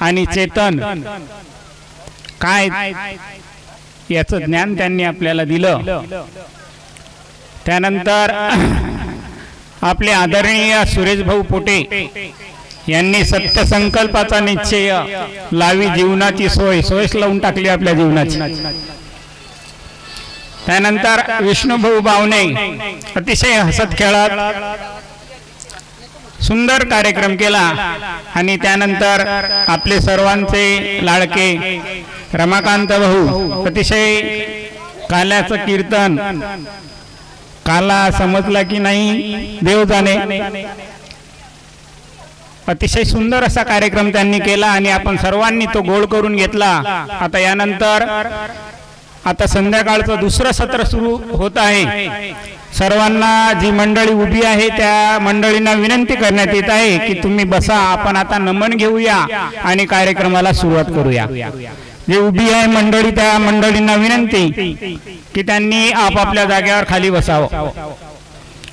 आणि चेतन. काय? याचं ज्ञान त्यांनी आपल्याला दिलं. त्यानंतर आपले आदरणीय सुरेश भाऊ पोटे यांनी सत्य संकल्पाचा निश्चय लावी जीवनाची सोय. सोयच लावून टाकली आपल्या जीवनाची. त्यानंतर विष्णुभाऊ बावणे अतिशय हसत खेळत. सुंदर कार्यक्रम केला. आणि त्यानंतर आपले सर्वांचे लाडके रमाकांत भाऊ अतिशय काल्याचं कीर्तन. काला समजला की नाही देव जाणे. अतिशय सुंदर असा कार्यक्रम त्यांनी केला आणि आपण सर्वांनी तो गोळ करून घेतला. आता यानंतर आता संध्याकाळचं दुसरं सत्र सुरू होत आहे. सर्वांना जी मंडळी उभी आहे त्या मंडळींना विनंती करण्यात येत आहे की तुम्ही बसा आपण आता नमन घेऊया आणि कार्यक्रमाला सुरुवात करूया. जे उभी आहे मंडळी त्या मंडळींना विनंती की त्यांनी आपापल्या जागेवर खाली बसावं.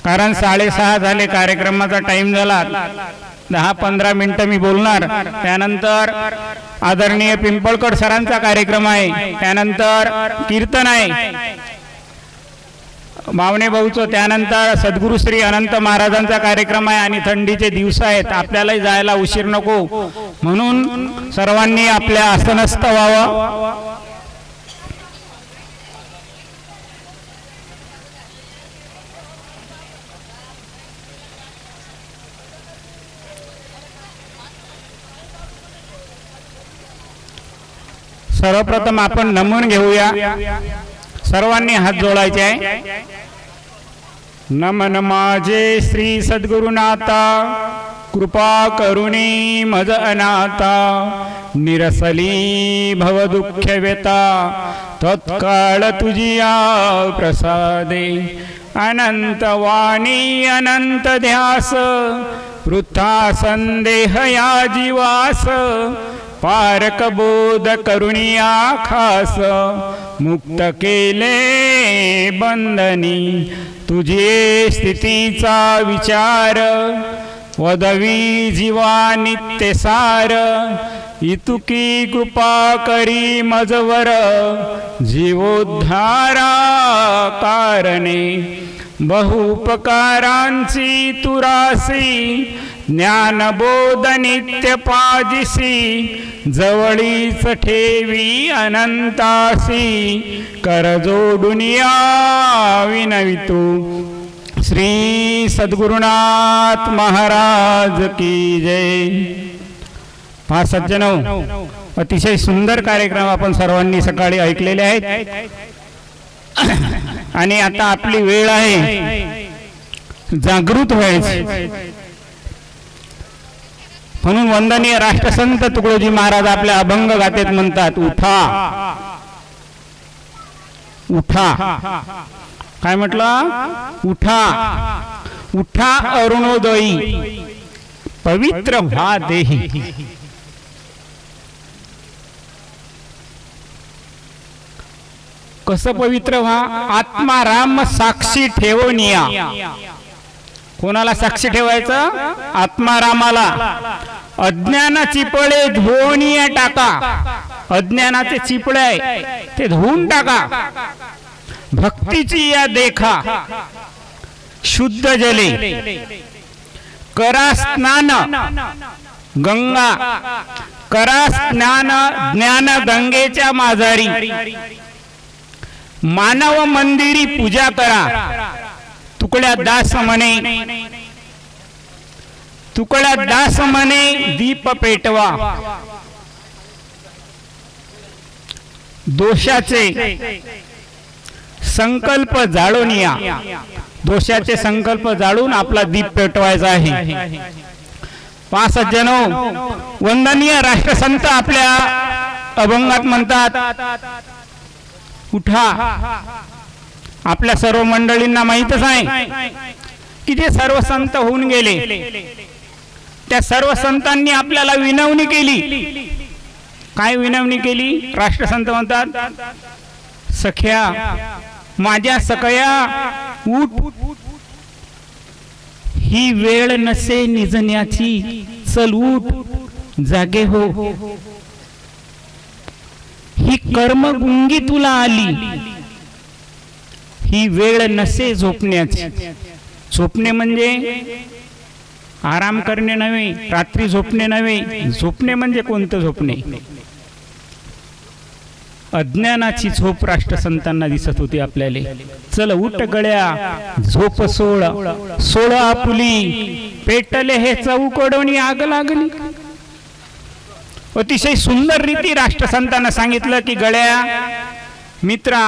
कारण साडेसहा झाले कार्यक्रमाचा टाइम झाला. दहा पंधरा मिनिटं मी बोलणार. त्यानंतर आदरणीय पिंपळकर सरांचा कार्यक्रम आहे. त्यानंतर कीर्तन आहे. मावणे भाऊचं त्यानंतर सद्गुरू श्री अनंत महाराजांचा कार्यक्रम आहे आणि थंडीचे दिवस आहेत. आपल्यालाही जायला उशीर नको. म्हणून सर्वांनी आपल्या आसनस्थ व्हावं. सर्वप्रथम आपण नमून घेऊया. सर्वांनी हात जोडायचे आहे. नमन माझे श्री सद्गुरुनाथा कृपा करुणी मज अनाथा निरसली भव दुःख व्यता तत्काळ तुझिया प्रसादे. अनंत वाणी अनंत ध्यास वृथा संदेह या जीवास पारक बोध करुणी आखास मुक्त केले बंधनी तुझे स्थितीचा विचार वदवी जीवा नित्य सार. इतुकी कृपा करी मजवर जीवोद्धारा कारणे. बहुपकारांची तुरासी ज्ञानबोध नित्य पाजिसी जवळीच ठेवी अनंतासी कर जोडुनिया विनवितू श्री सद्गुरुनाथ महाराज की जय. हा सज्जन अतिशय सुंदर कार्यक्रम आपण सर्वांनी सकाळी ऐकलेले आहेत. आणि आता आपली वेळ आहे. जागृत व्हायची. म्हणून वंदनीय राष्ट्रसंत तुकडोजी महाराज आपल्या अभंग गातेत म्हणतात उठा. उठा. काय म्हटलं? उठा. उठा अरुणोदयी. पवित्र व्हा देही. कसं पवित्र व्हा? आत्मा राम साक्षी ठेवनिया. कोणाला साक्षी ठेवायचं? आत्मारामाला. अज्ञान चिपळे धुवणीय टाका. अज्ञानाचे चिपळे आहे. ते धुवून टाका. भक्तीची या देखा. शुद्ध जले. करा स्नान. गंगा. करा स्नान ज्ञान गंगेच्या माजारी मानव मंदिरी पूजा करा. तुकड्या दास म्हणे तुकड्या दास म्हणे दीप पेटवा. दोषाचे संकल्प जाळून या. दोषाचे संकल्प जाळून आपला दीप पेटवायचा आहे. पाच सज्जनो वंदनीय राष्ट्रसंत आपल्या अभंगात म्हणतात उठा आपल्या सर्व मंडळींना माहीतच आहे की जे सर्व संत होऊन गेले त्या सर्व संतांनी आपल्याला विनवणी केली. काय विनवणी केली? राष्ट्रसंत म्हणतात सख्या माझ्या सकया उठ. ही वेळ नसे निजण्याची चल उठ जागे हो. ही कर्मगुंगी तुला आली. ही वेळ नसे झोपण्याची. झोपणे म्हणजे आराम करणे नव्हे रात्री झोपणे नव्हे झोपणे म्हणजे कोणतं झोपणे? अज्ञानाची झोप राष्ट्रसंतांना दिसत होती आपल्याला. चल उठ गळ्या झोप सोळ सोळ आपुली पेटले हे चौकडोणी आग लागली. अतिशय सुंदर रीती राष्ट्रसंतांना सांगितलं की गळ्या मित्रा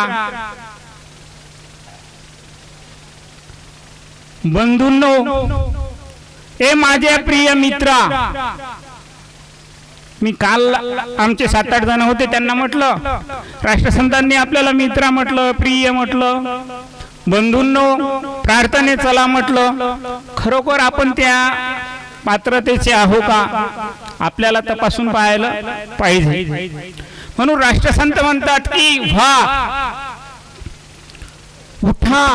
बंधूंनो ए माझे प्रिय मित्रा. मी काल आमचे सात आठ जण होते त्यांना म्हटलं राष्ट्रसंतांनी आपल्याला मित्रा म्हटलं प्रिय म्हटलं. बंधूंनो प्रार्थने चला म्हटलं. खरोखर आपण त्या पात्रतेचे आहो का? आपल्याला तपासून पाहायला पाहिजे. म्हणून राष्ट्रसंत म्हणतात की व्हा उठा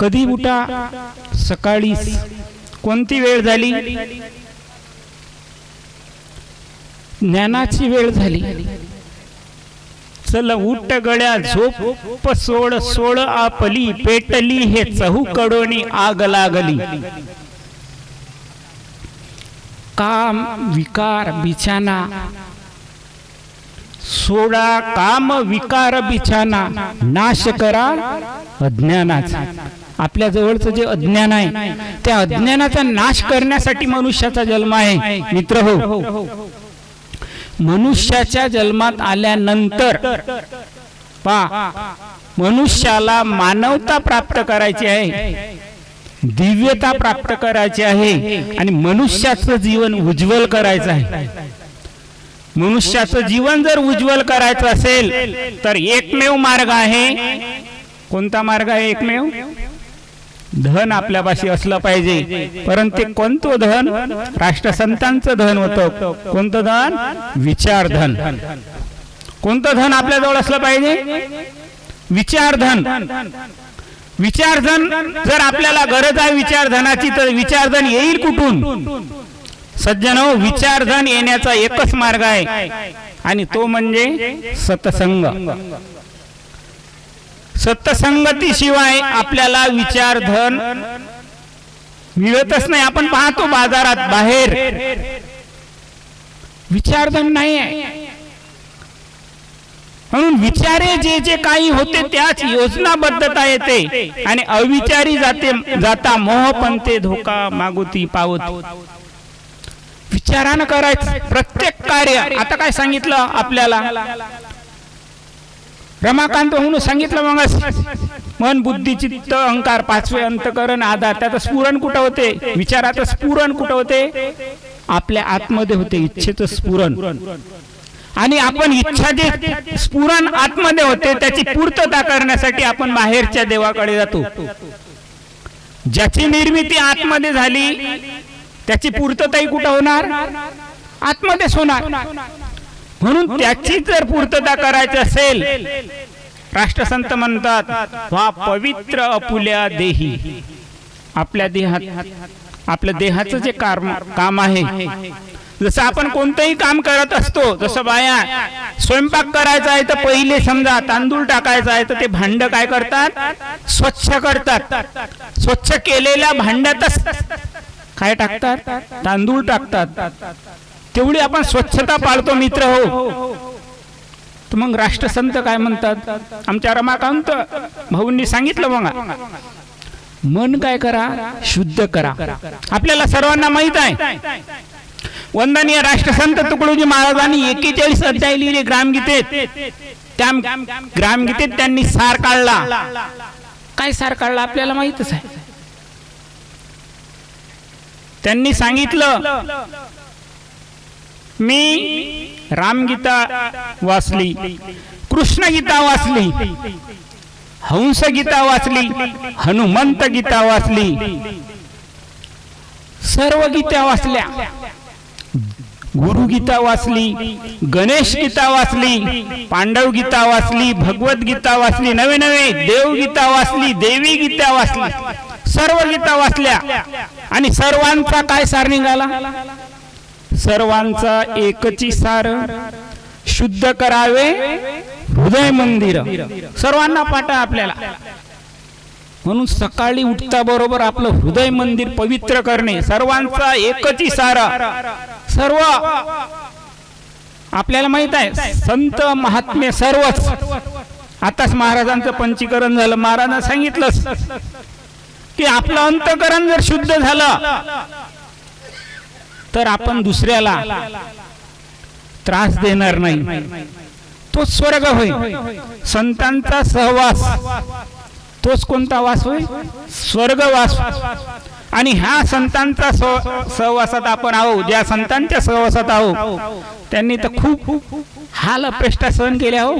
कधी उठा? सकाळी. कोणती वेळ झाली? ज्ञानाची वेळ झाली. चल उठ गळ्या झोप. सोड सोड आपली पेटली हे चहू कडोनी आग लागली. काम विकार बिछाना. सोडा काम विकार बिछाना. नाश करा अज्ञानाचा. आपल्या जवळचं जे अज्ञान आहे त्या अज्ञानाचा नाश करण्यासाठी मनुष्याचा जन्म आहे. मित्र हो. मनुष्याच्या जन्मात आल्यानंतर पा मनुष्याला मानवता प्राप्त करायची आहे दिव्यता प्राप्त करायची आहे आणि मनुष्याचं जीवन उज्ज्वल करायचं आहे. मनुष्याचं जीवन जर उज्ज्वल करायचं असेल तर एकमेव मार्ग आहे कोणता मार्ग आहे एकमेव? धन आपल्यापाशी असलं पाहिजे. परंतु ते कोणतं धन? राष्ट्रसंतांचं धन होतं. कोणतं धन? विचार धन कोणतं धन आपल्याजवळ असलं पाहिजे? विचारधन. विचारधन जर आपल्याला गरज आहे विचारधनाची तर विचारधन येईल कुठून? सज्जन हो विचारधन येण्याचा एकच मार्ग आहे. आणि तो म्हणजे सतसंग. सत्संगतीशिवाय आपल्याला विचारधन मिळतच नाही. आपण पाहतो बाजारात बाहेर. विचारधन नाही आहे म्हणून विचारे जे जे काही होते त्याच योजनाबद्धता येते. आणि अविचारी जाते जाता मोह पंते धोका मागुती पावत. विचारानं करायचं प्रत्येक कार्य. आता काय सांगितलं आपल्याला? रमाकांत म्हणून सांगितलं मग मन बुद्धी चित्त अहंकार पाचवे अंतकरण आधार त्याचं स्फुरण कुठं होते? विचाराचं स्फुरण कुठं होते? आपल्या आतमध्ये होते इच्छेचं स्फुरण. आणि आपण इच्छा जे स्फुरण आतमध्ये होते त्याची पूर्तता करण्यासाठी आपण बाहेरच्या देवाकडे जातो. ज्याची निर्मिती आतमध्ये झाली त्याची पूर्तताही कुठं होणार? आतमध्येच होणार. म्हणून त्याची जर पूर्तता करायची असेल राष्ट्रसंत म्हणतात वा पवित्र अपुल्या देही. आपल्या देहात आपल्या देहाचं जे काम काम आहे जसं आपण कोणतंही काम करत असतो जसं बाया स्वयंपाक करायचा आहे तर पहिले समजा तांदूळ टाकायचा आहे तर ते भांड काय करतात? स्वच्छ करतात. स्वच्छ केलेल्या भांड्यातच काय टाकतात? तांदूळ टाकतात. तेवढी आपण स्वच्छता पाळतो मित्र हो. तर मग राष्ट्रसंत काय म्हणतात? आमच्या रमाकांत भाऊंनी सांगितलं मग मन काय करा शुद्ध करा. आपल्याला सर्वांना माहीत आहे. वंदनीय राष्ट्रसंत तुकडोजी महाराजांनी एकेचाळीस अध्याय लिहिले ग्रामगीतेत. त्या ग्रामगीतेत त्यांनी सार काढला. काय सार काढला आपल्याला माहितच आहे. त्यांनी सांगितलं मी रामगीता वाचली कृष्ण गीता वाचली हंस गीता वाचली हनुमंत गीता वाचली सर्व गीता वाचल्या गुरु गीता वाचली गणेश गीता वाचली पांडव गीता वाचली भगवत गीता वाचली नवे नवे देव गीता वाचली देवी गीता वाचली सर्व गीता वाचल्या आणि सर्वांचा काय सार निघाला? सर्वांचा एकची सार. शुद्ध करावे हृदय मंदिर. सर्वांना पाठ आपल्याला. म्हणून सकाळी उठता बरोबर आपलं हृदय मंदिर पवित्र करणे सर्वांचा एकची सारा. सर्व आपल्याला माहीत आहे संत महात्मे सर्वच. आताच महाराजांचं पंचीकरण झालं महाराजांना सांगितलं की आपलं अंतकरण जर शुद्ध झालं तर आपण दुसऱ्याला त्रास देणार नाही. तो स्वर्ग होय. संतांचा सहवास. तोच कोणता वास होय? स्वर्गवास. आणि ह्या संतांचा सह- सहवासात आपण आहो ज्या संतांच्या सहवासात आहो त्यांनी तर खूप हाल अप्रेष्टा सहन केल्या हो.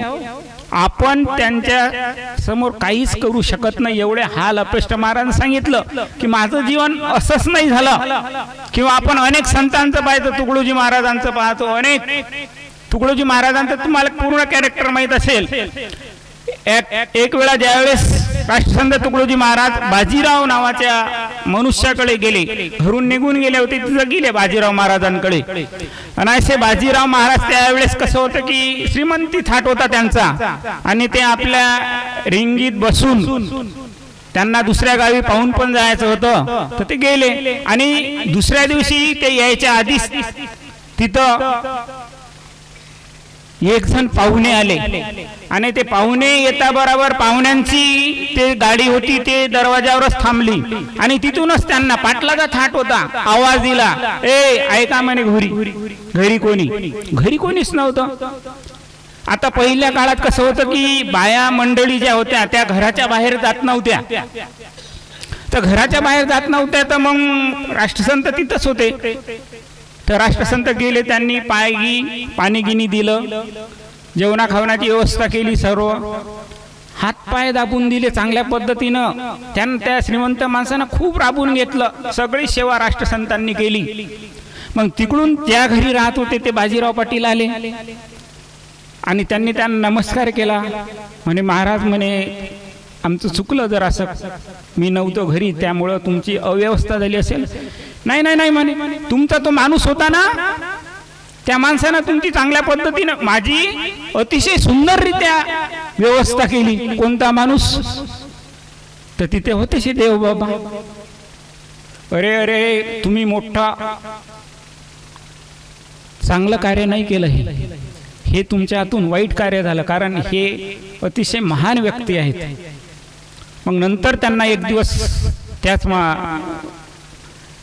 आपण त्यांच्यासमोर काहीच करू शकत नाही. एवढे हाल अपेष्ट महाराज सांगितलं की माझं जीवन असंच नाही झालं. किंवा आपण अनेक संतांचं पाहतो तुकडोजी महाराजांचं पाहतो अनेक तुकडोजी महाराजांचं तुम्हाला पूर्ण कॅरेक्टर माहीत असेल. एक एक वेळा ज्यावेळेस राष्ट्रसंत तुकडोजी महाराज बाजीराव नावाच्या मनुष्याकडे गेले. घरून निघून गेले होते तिथं गेले बाजीराव महाराजांकडे. आणि असे बाजीराव महाराज त्यावेळेस कसं होतं की श्रीमंती थाट होता त्यांचा. आणि ते आपल्या रिंगीत बसून त्यांना दुसऱ्या गावी पाहून पण जायचं होतं तर ते गेले. आणि दुसऱ्या दिवशी ते यायच्या आधीच तिथं एक जण पाहुणे आले. आणि ते पाहुणे येता बरोबर पाहुण्यांची ते गाडी होती ते दरवाजावरच थांबली. आणि तिथूनच त्यांना पाटलाचा थाट होता आवाज दिला ए ऐका म्हणे घरी घरी कोणी? घरी कोणीच नव्हतं. आता पहिल्या काळात कसं होतं की बाया मंडळी ज्या होत्या त्या घराच्या बाहेर जात नव्हत्या. तर घराच्या बाहेर जात नव्हत्या तर मग राष्ट्रसंत तिथंच होते. तर राष्ट्रसंत गेले त्यांनी पायगी पाणी गिनी दिलं. जेवणा खावण्याची व्यवस्था केली सर्व. हातपाय दाबून दिले चांगल्या पद्धतीनं. त्यानं त्या श्रीमंत माणसानं खूप राबून घेतलं. सगळी सेवा राष्ट्रसंतांनी केली. मग तिकडून त्या घरी राहत होते ते बाजीराव पाटील आले. आणि त्यांनी त्यांना नमस्कार केला. म्हणे महाराज म्हणे आमचं चुकलं जर असं मी नव्हतो घरी त्यामुळं तुमची अव्यवस्था झाली असेल. नाही नाही नाही म्हणे. तुमचा तो माणूस होता ना त्या माणसानं तुमची चांगल्या पद्धतीनं माझी अतिशय सुंदररित्या व्यवस्था केली. कोणता माणूस? तर तिथे होते शे देव बाबा. अरे अरे तुम्ही मोठा. चांगलं कार्य नाही केलं हे. हे तुमच्या हातून वाईट कार्य झालं कारण हे अतिशय महान व्यक्ती आहेत. मग नंतर त्यांना एक दिवस त्याच मा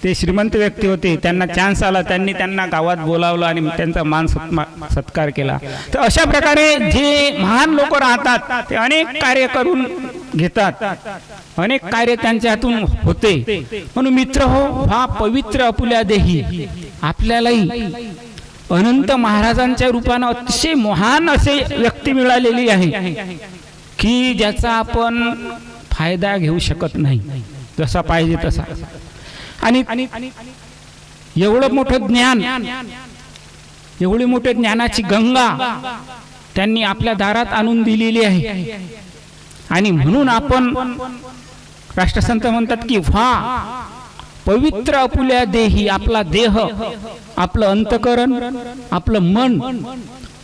ते श्रीमंत व्यक्ती होते त्यांना चान्स आला त्यांनी त्यांना गावात बोलावलं आणि त्यांचा मान सत्मा- सत्कार केला. तर अशा प्रकारे जे महान लोक राहतात ते अनेक कार्य करून घेतात. अनेक कार्य त्यांच्या हातून होते. म्हणून मित्र हो हा पवित्र अपुल्या देही. आपल्यालाही अनंत महाराजांच्या रूपानं अतिशय महान असे व्यक्ती मिळालेली आहे की ज्याचा आपण फायदा घेऊ शकत नाही. जसा पाहिजे तसा. आणि एवढं मोठं ज्ञान एवढी मोठे ज्ञानाची गंगा त्यांनी आपल्या दारात आणून दिलेली आहे. आणि म्हणून आपण राष्ट्रसंत म्हणतात की व्हा पवित्र अपुल्या देही आपला देह आपलं अंतकरण आपलं मन.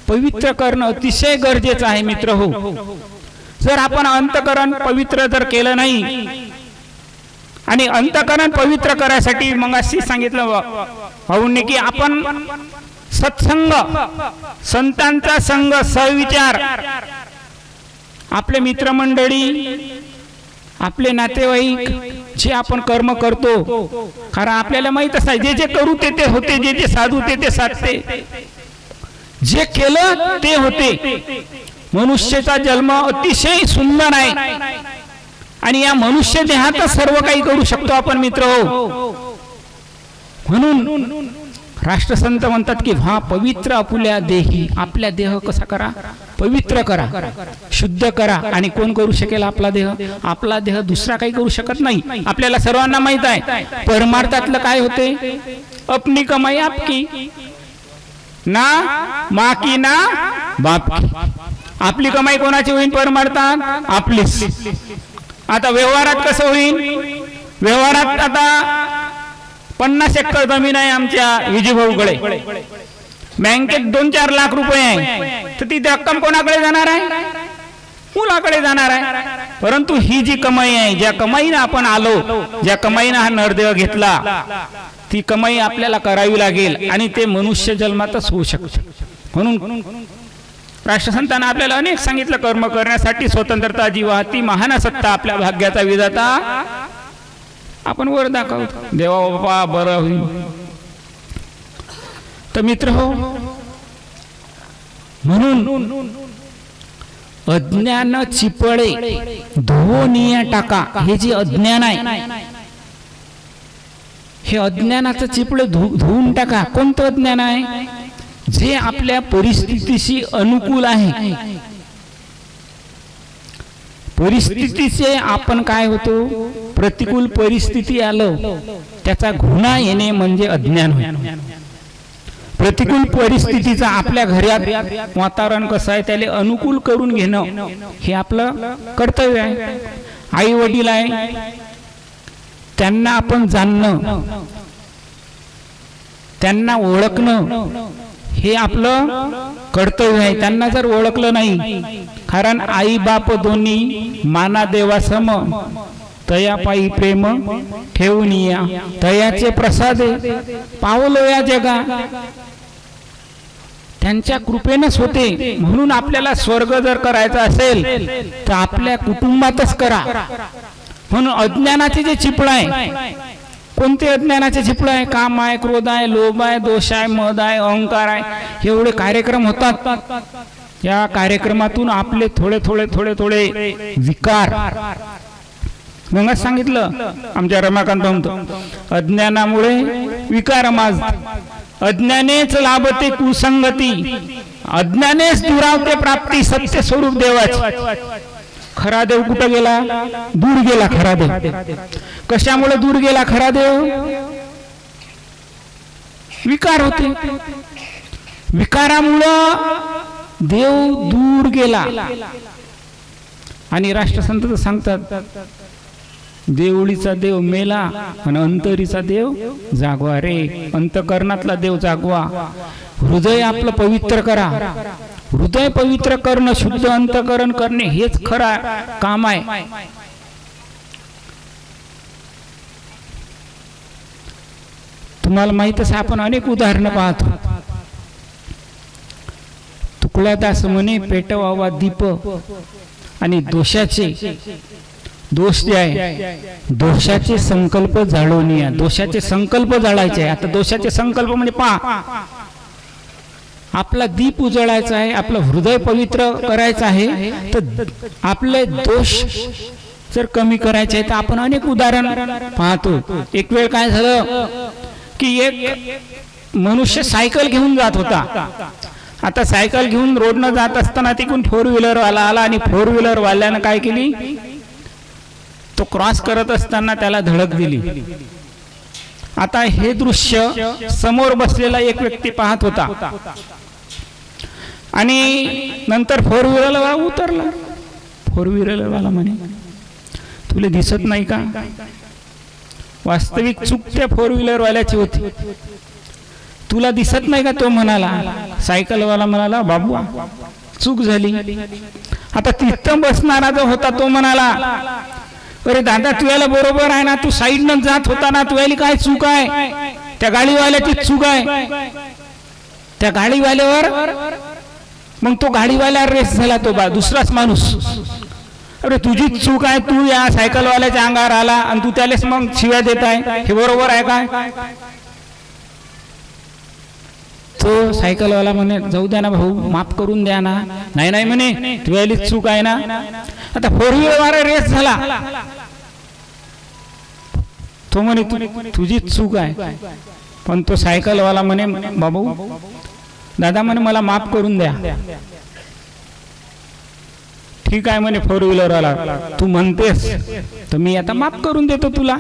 पवित्र करणं अतिशय गरजेचं आहे मित्र हो जर आपण अंतकरण पवित्र जर केलं नाही आणि अंतकरण पवित्र करायसाठी मग अशी सांगितलं भाऊंनी की आपण सत्संग संतांचा संघ सविचार आपले मित्रमंडळी आपले नातेवाईक जे आपण कर्म करतो कारण आपल्याला माहीतच आहे जे जे करू ते ते होते जे जे साधू ते ते साधते. जे केलं ते होते. मनुष्याचा जन्म अतिशय सुंदर आहे. आणि या मनुष्य देहातच सर्व काही करू शकतो आपण मित्र हो. म्हणून राष्ट्रसंत म्हणतात की हा पवित्र आपुल्या देही आपल्या देह कसा करा? पवित्र करा शुद्ध करा. आणि कोण करू शकेल आपला देह? आपला देह दुसरा काही करू शकत नाही. आपल्याला सर्वांना माहीत आहे परमार्थातलं काय होते? अपनी कमाई आपकी ना माकी ना बाप आपली कमाई कोणाची होईल? परमार्थात आपलीच. आता व्यवहारात कसं होईल? व्यवहारात आता पन्नास एकर जमीन आहे आमच्या विजूभाऊकडे. बँकेत दोन चार लाख रुपये आहे. तर ती रक्कम कोणाकडे जाणार आहे? मुलाकडे जाणार आहे. परंतु ही जी कमाई आहे ज्या कमाईनं आपण आलो ज्या कमाईनं हा नरदेह घेतला ती कमाई आपल्याला करावी लागेल आणि ते मनुष्य जन्मातच होऊ शकते. म्हणून राष्ट्रसंतांना आपल्याला अनेक सांगितलं कर्म करण्यासाठी स्वतंत्रता जी वाहती महानसत्ता आपल्या भाग्याचा विधाता आपण वर दाखवतो. देवा बाबा बरं होईल. तर मित्र हो म्हणून अज्ञान चिपळे धोनिया टाका हे जे अज्ञान आहे हे अज्ञानाचं चिपळे धुवून टाका. कोणतं अज्ञान आहे? जे आपल्या परिस्थितीशी अनुकूल आहे. परिस्थितीचे आपण काय होतो? प्रतिकूल परिस्थिती आलं त्याचा गुन्हा येणे म्हणजे अज्ञान होय. प्रतिकूल परिस्थितीचा आपल्या घरात वातावरण कसं आहे त्याला अनुकूल करून घेणं हे आपलं कर्तव्य आहे. आई वडील आहे त्यांना आपण जाणणं त्यांना ओळखणं हे आपलं कर्तव्य आहे. त्यांना जर ओळखलं नाही कारण आई बाप दोन्ही माना तयापायी प्रेम ठेवून या. तयाचे प्रसादे पावलो या जगा. त्यांच्या कृपेनच होते. म्हणून आपल्याला स्वर्ग जर करायचा असेल तर आपल्या कुटुंबातच करा. म्हणून अज्ञानाचे जे चिपळ आहे कोणते अज्ञानाचे झिपळं आहे? काम आहे क्रोध आहे लोभ आहे दोष आहे मद आहे अहंकार आहे. एवढे कार्यक्रम होतात. या कार्यक्रमातून आपले थोडे थोडे थोडे थोडे विकार. मग सांगितलं आमच्या रमाकांत म्हणतो अज्ञानामुळे विकार माज. अज्ञानेच लाभते कुसंगती. अज्ञानेच दुरावते प्राप्ती सत्य स्वरूप देवाची. खरा देव कुठं गेला? दूर गेला खरा देव. कशामुळे दूर गेला खरा देव? विकार होते. विकारामुळं देव दूर गेला. आणि राष्ट्रसंत तर सांगतात देवळीचा देव मेला आणि अंतरीचा देव जागवा. रे अंतकरणातला देव जागवा. हृदय आपलं पवित्र करा. हृदय पवित्र करणं शुद्ध अंतकरण करणे हेच खरा काम आहे. तुम्हाला माहितच आपण अनेक उदाहरणं पाहतो. तुकड्यादास म्हणे पेटवावा दीप आणि दोषाचे दोष जे आहे दोषाचे संकल्प जाळून दोषाचे संकल्प जाळायचे आता दोषाचे संकल्प म्हणजे पहा आपला दीप उजळायचा आहे आपलं हृदय पवित्र करायचं आहे तर आपले दोष जर कमी करायचे आहे तर आपण अनेक उदाहरण पाहतो. एक वेळ काय झालं की एक मनुष्य सायकल घेऊन जात होता. आता सायकल घेऊन रोडनं जात असताना तिकडून फोर व्हीलर वाला आला आणि फोर व्हीलर वाल्यानं काय केली? तो क्रॉस करत असताना त्याला धडक दिली. आता हे दृश्य समोर बसलेला एक व्यक्ती पाहत होता. आणि नंतर फोर व्हीलर उतरला. फोर व्हीलरवाला म्हणे तुला दिसत नाही का? वास्तविक चूक त्या फोर व्हीलरवाल्याची होती. तुला दिसत नाही का? तो म्हणाला. सायकलवाला म्हणाला बाबू चूक झाली. आता तिथं बसणारा जो होता तो म्हणाला अरे दादा तुला बरोबर आहे ना? तू साईडनं जात होता ना? तुला काय चूक आहे? त्या गाडीवाल्याची चूक आहे. त्या गाडीवाल्यावर मग तो गाडीवाल्यावर रेस झाला तो बा दुसराच माणूस. अरे तुझी चूक आहे तू या सायकलवाल्याच्या अंगावर आला आणि तू त्यालाच मग शिव्या देत आहे. हे बरोबर आहे काय? तो सायकलवाला म्हणे जाऊ द्या ना भाऊ माफ करून द्या ना. नाही नाही म्हणे तुझ्याली चूक आहे ना. आता फोर व्हीलरवाला रेस झाला. तो म्हणे तुझीच चूक आहे. पण तो सायकलवाला म्हणे बाबू दादा म्हणे मला माफ करून द्या. ठीक आहे म्हणे फोर व्हीलरवाला. तू म्हणतेस तर मी आता माफ करून देतो तुला.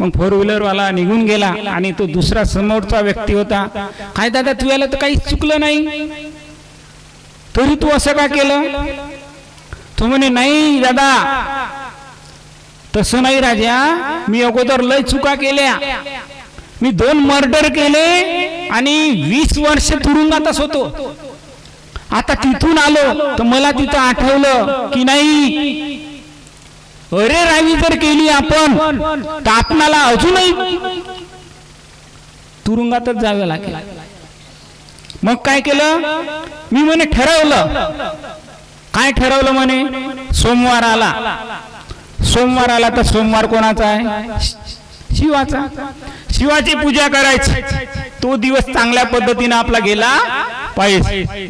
मग फोर व्हीलरवाला निघून गेला आणि तो दुसरा समोरचा व्यक्ती होता. काय दादा तुझ्याला तर काही चुकलं नाही? तरी तू असं का केलं? तो म्हणे नाही दादा तसं नाही राजा. मी अगोदर लय चुका केल्या. मी दोन मर्डर केले आणि वीस वर्ष तुरुंगातच होतो. आता तिथून आलो तर मला तिथं आठवलं की नाही. अरे रावी जर केली आपण तर आपणाला अजूनही तुरुंगातच जावे लागेल. मग काय केलं? मी म्हणे ठरवलं. काय ठरवलं म्हणे? सोमवार आला. सोमवार आला तर सोमवार कोणाचा आहे? शिवाचा. शिवाची पूजा करायची. तो दिवस चांगल्या पद्धतीने आपला गेला पाहिजे.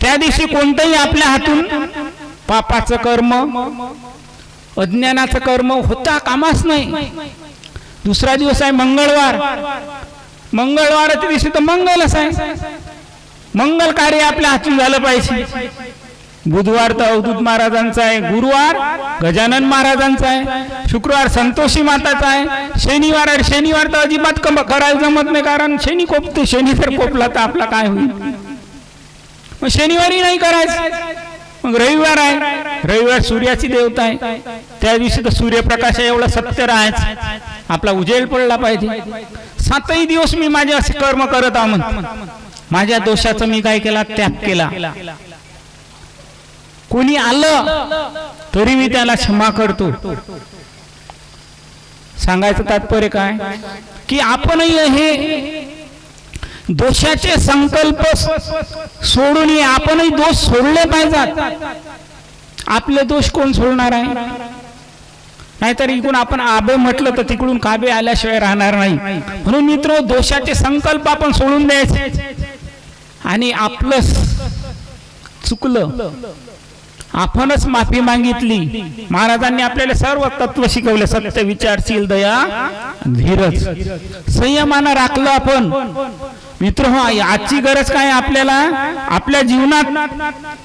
त्या दिवशी कोणतंही आपल्या हातून पापाचं कर्म अज्ञानाचं कर्म होता कामाच नाही. दुसरा दिवस आहे मंगळवार. मंगळवाराच्या दिवशी तर मंगलच आहे. मंगल कार्य आपल्या हातून झालं पाहिजे. बुधवार तर अवधूत महाराजांचा आहे गुरुवार गजानन महाराजांचा आहे शुक्रवार संतोषी माताचा आहे शनिवार आहे शनिवार तर अजिबात कम करायला जमत नाही कारण शनी कोपते शनी जर कोपला तर आपला काय होईल? मग शनिवारी नाही करायचं. मग रविवार आहे. रविवार सूर्याची देवता आहे. त्या दिवशी तर सूर्यप्रकाश एवढा सत्य राहायचं. आपला उजेड पडला पाहिजे. सातही दिवस मी माझे असे कर्म करत आहो माझ्या दोषाचं मी काय केला? त्याग केला. कोणी आलं तरी मी त्याला क्षमा करतो. सांगायचं तात्पर्य काय? की आपणही हे दोषाचे संकल्प सोडून ये आपणही दोष सोडले पाहिजेत. आपले दोष कोण सोडणार आहे? नाहीतर इकडून आपण आबे म्हटलं तर तिकडून काबे आल्याशिवाय राहणार नाही. म्हणून मित्र दोषाचे संकल्प आपण सोडून द्यायचे. आणि आपलं चुकलं आपणच माफी मागितली. महाराजांनी आपल्याला सर्व तत्व शिकवले. सत्य विचारशील दया धीरज. संयमानं राखलं आपण. मित्र हो आजची गरज काय आपल्याला? आपल्या जीवनात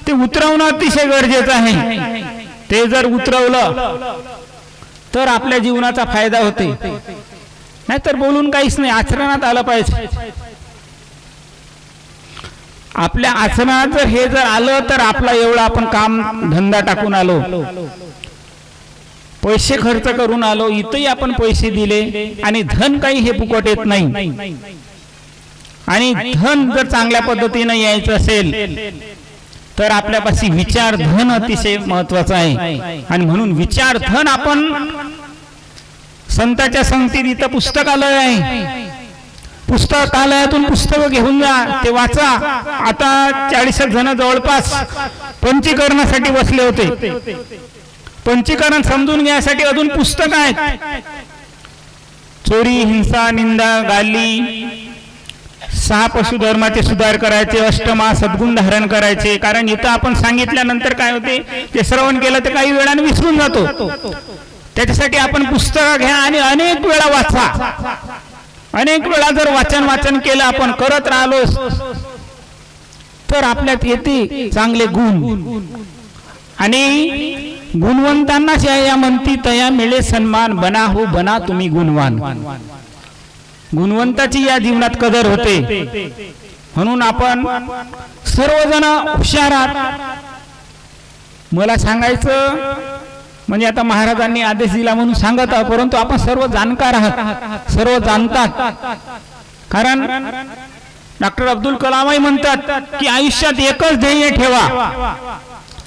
ते उतरवणं अतिशय गरजेचं आहे. ते जर उतरवलं तर आपल्या जीवनाचा फायदा होते. नाहीतर बोलून काहीच नाही. आचरणात आलं पाहिजे. आपल्या आसनात जर हे जर आलं तर आपला एवढा आपण काम धंदा टाकून आलो. पैसे खर्च करून आलो इथंही आपण पैसे दिले आणि धन काही हे फुकट येत नाही. आणि धन जर चांगल्या पद्धतीनं यायचं असेल तर आपल्यापाशी विचार धन अतिशय महत्वाचं आहे. आणि म्हणून विचार धन आपण संताच्या संगतीत इथं पुस्तकालय आहे. पुस्तकालयातून पुस्तक घेऊन जा ते वाचा. आता चाळीस जण जवळपास पंचीकरणासाठी बसले होते. पंचीकरण समजून घेण्यासाठी अजून पुस्तक आहेत. चोरी हिंसा निंदा गाली सहा पशुधर्माचे सुधार करायचे अष्टमा सद्गुण धारण करायचे. कारण इथं आपण सांगितल्यानंतर काय होते ते श्रवण केलं तर काही वेळाने विसरून जातो. त्याच्यासाठी आपण पुस्तकं घ्या आणि अनेक वेळा वाचा. अनेक वेळा जर वाचन वाचन केलं आपण करत राहिलो तर आपल्यात येते चांगले गुण. आणि गुणवंतांनाच या या म्हणती तया मिळे सन्मान बना हो बना तुम्ही गुणवान. गुणवंताची या जीवनात कदर होते. म्हणून आपण सर्वजण हुशार मला सांगायचं म्हणजे आता महाराजांनी आदेश दिला म्हणून सांगत आहोत परंतु आपण सर्व जाणकार आहात सर्व जाणतात. कारण डॉक्टर अब्दुल कलामही म्हणतात की आयुष्यात एकच ध्येय ठेवा.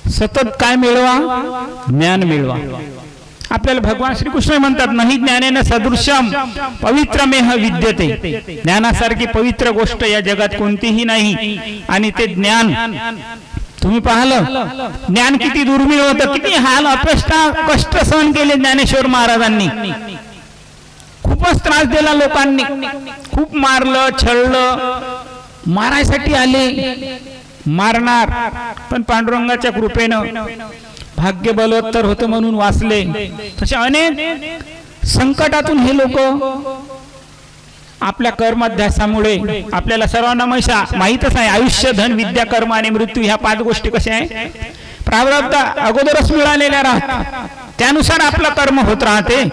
सतत काय मिळवा? ज्ञान मिळवा. आपल्याला भगवान श्रीकृष्ण म्हणतात नाही ज्ञानेन पवित्र पवित्रमेह विद्यते. ज्ञानासारखी पवित्र गोष्ट या जगात कोणतीही नाही. आणि ते ज्ञान तुम्ही पाहिलं? ज्ञान किती दुर्मिळ होतं किती हाल अपेष्टा कष्ट सहन केले ज्ञानेश्वर महाराजांनी. खूपच त्रास दिला लोकांनी. खूप मारलं छळलं. मारायसाठी आले. मारणार. पण पांडुरंगाच्या कृपेनं भाग्य बलवत्तर होतं म्हणून वाचले. तसे अनेक संकटातून हे लोक आपल्या कर्माध्यासामुळे आपल्याला सर्वांना मैसा माहीतच आहे आयुष्य धन विद्या कर्म आणि मृत्यू ह्या पाच गोष्टी कशा आहे? प्रारब्ध अगोदरच मिळालेल्या राहतात. त्यानुसार आपलं कर्म होत राहते.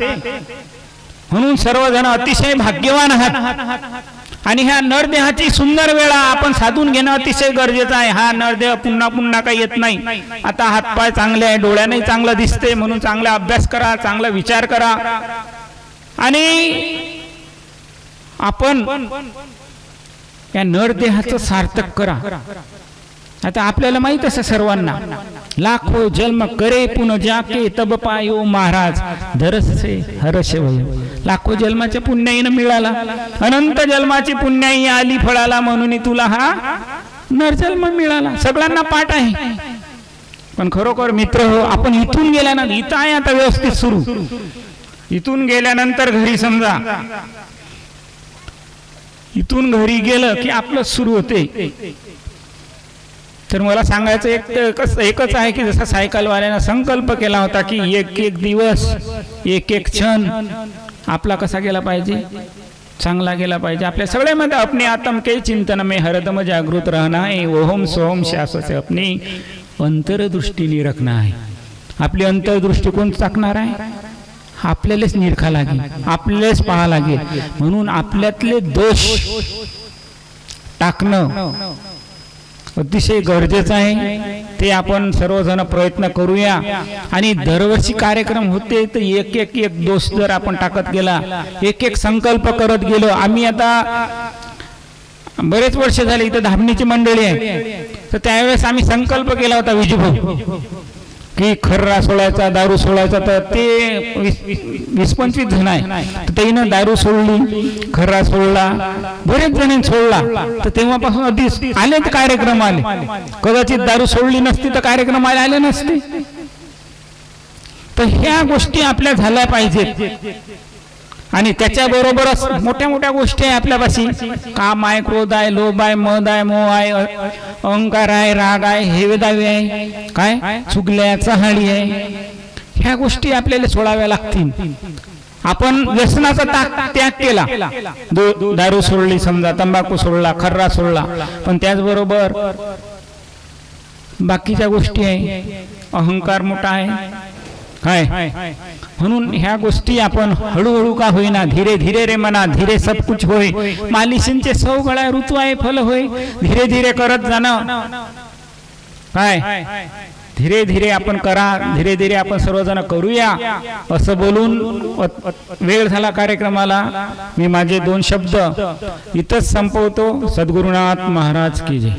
म्हणून सर्वजण अतिशय भाग्यवान आहात. आणि ह्या नरदेहाची सुंदर वेळा आपण साधून घेणं अतिशय गरजेचं आहे. हा नरदेह पुन्हा पुन्हा काही येत नाही. आता हातपाय चांगले आहे डोळ्यानेही चांगलं दिसते म्हणून चांगला अभ्यास करा चांगला विचार करा. आणि आपण या नरदेहाचं सार्थक करा. आता आपल्याला माहीत असं सर्वांना लाखो जन्म करे पुन जाके तब पायो महाराज धरसे हरसे लाखो जन्माच्या पुण्याईनं मिळाला अनंत जन्माची पुण्याई आली फळाला म्हणून तुला हा नरजन्म मिळाला. सगळ्यांना पाठ आहे. पण खरोखर मित्र हो आपण इथून गेल्यानंतर इथं आहे आता व्यवस्थित सुरू. इथून गेल्यानंतर घरी समजा इथून घरी गेलं की आपलं सुरू होते. तर मला सांगायचं एक एकच एकच आहे की जसा सायकलवाल्यानं संकल्प केला होता की एक एक दिवस एक एक क्षण आपला कसा गेला पाहिजे? चांगला गेला पाहिजे. आपल्या सगळ्यामध्ये अपने आतम के चिंतन मे हरदम जागृत राहणं आहे ओहम सोहम शासचे अपनी अंतरदृष्टी रखणं आहे आपली अंतरदृष्टी कोण टाकणार आहे? आपल्यालाच निरखा लागेल आपल्यालाच पाहा लागेल. म्हणून आपल्यातले दोष टाकणं अतिशय गरजेचं आहे. ते आपण सर्वजण प्रयत्न करूया. आणि दरवर्षी कार्यक्रम होते तर एक एक एक दोष जर आपण टाकत गेला एक एक संकल्प करत गेलो. आम्ही आता बरेच वर्ष झाले इथं धामणीची मंडळी आहे. तर त्यावेळेस आम्ही संकल्प केला होता विजूभाऊ की खर्रा सोडायचा दारू सोडायचा तर ते वीस पंचवीस जण आहे. तर त्यानं दारू सोडली खर्रा सोडला बरेच जणांनी सोडला. तर तेव्हापासून आधी आले तर कार्यक्रम आले. कदाचित दारू सोडली नसती तर कार्यक्रम आले आले नसते. तर ह्या गोष्टी आपल्या झाल्या पाहिजेत. आणि त्याच्याबरोबरच मोठ्या मोठ्या गोष्टी आहे आपल्यापाशी. काम आहे क्रोध आहे लोभ आहे मद आहे मोह आहे अहंकार आहे राग आहे हेवेदावी आहे. काय? चुगल्या चहाडी आहे. ह्या गोष्टी आपल्याला सोडाव्या लागतील. आपण व्यसनाचा ताक त्याग केला. दारू सोडली समजा तंबाखू सोडला खर्रा सोडला. पण त्याचबरोबर बाकीच्या गोष्टी आहे. अहंकार मोठा आहे. काय? म्हणून ह्या गोष्टी आपण हळूहळू का होईना धीरे धीरे रे मना धीरे सब कुछ होय. मालिशींचे सौ गळा ऋतू आहे फल होय. धीरे धीरे करत जाणं. काय? धीरे धीरे आपण करा धीरे धीरे आपण सर्वजण करूया असं बोलून वेळ झाला कार्यक्रमाला. मी माझे दोन शब्द इथंच संपवतो. सद्गुरुनाथ महाराज की जय.